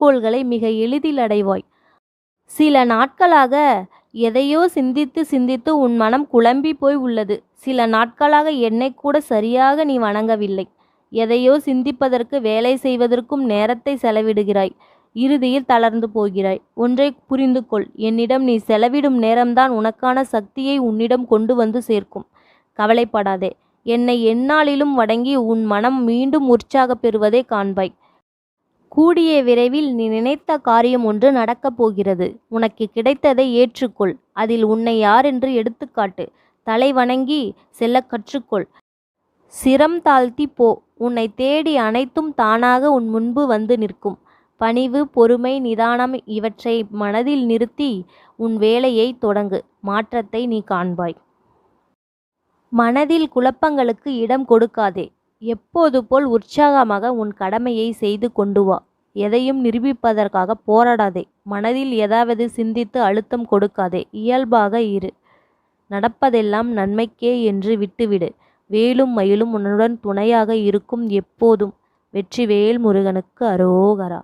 குறிக்கோள்களை மிக எளிதில் அடைவாய். சில நாட்களாக எதையோ சிந்தித்து சிந்தித்து உன் மனம் குழம்பி போய் உள்ளது. சில நாட்களாக என்னை கூட சரியாக நீ வணங்கவில்லை. எதையோ சிந்திப்பதற்கு வேலை செய்வதற்கும் நேரத்தை செலவிடுகிறாய். இறுதியில் தளர்ந்து போகிறாய். ஒன்றை புரிந்து கொள். என்னிடம் நீ செலவிடும் நேரம்தான் உனக்கான சக்தியை உன்னிடம் கொண்டு வந்து சேர்க்கும். கவலைப்படாதே. என்னை எந்நாளிலும் வணங்கி உன் மனம் மீண்டும் உற்சாகப் பெறுவதை காண்பாய். கூடிய விரைவில் நீ நினைத்த காரியம் ஒன்று நடக்கப் போகிறது. உனக்கு கிடைத்ததை ஏற்றுக்கொள். அதில் உன்னை யாரென்று எடுத்துக்காட்டு. தலை வணங்கி செல்ல கற்றுக்கொள். சிரம் தாழ்த்தி போ. உன்னை தேடி அனைத்தும் தானாக உன் முன்பு வந்து நிற்கும். பணிவு பொறுமை நிதானம் இவற்றை மனதில் நிறுத்தி உன் வேலையை தொடங்கு. மாற்றத்தை நீ காண்பாய். மனதில் குழப்பங்களுக்கு இடம் கொடுக்காதே. எப்போது போல் உற்சாகமாக உன் கடமையை செய்து கொண்டு வா. எதையும் நிரூபிப்பதற்காக போராடாதே. மனதில் ஏதாவது சிந்தித்து அழுத்தம் கொடுக்காதே. இயல்பாக இரு. நடப்பதெல்லாம் நன்மைக்கே என்று விட்டுவிடு. வேலும் மயிலும் உன்னுடன் துணையாக இருக்கும் எப்போதும். வெற்றிவேல் முருகனுக்கு அரோகரா.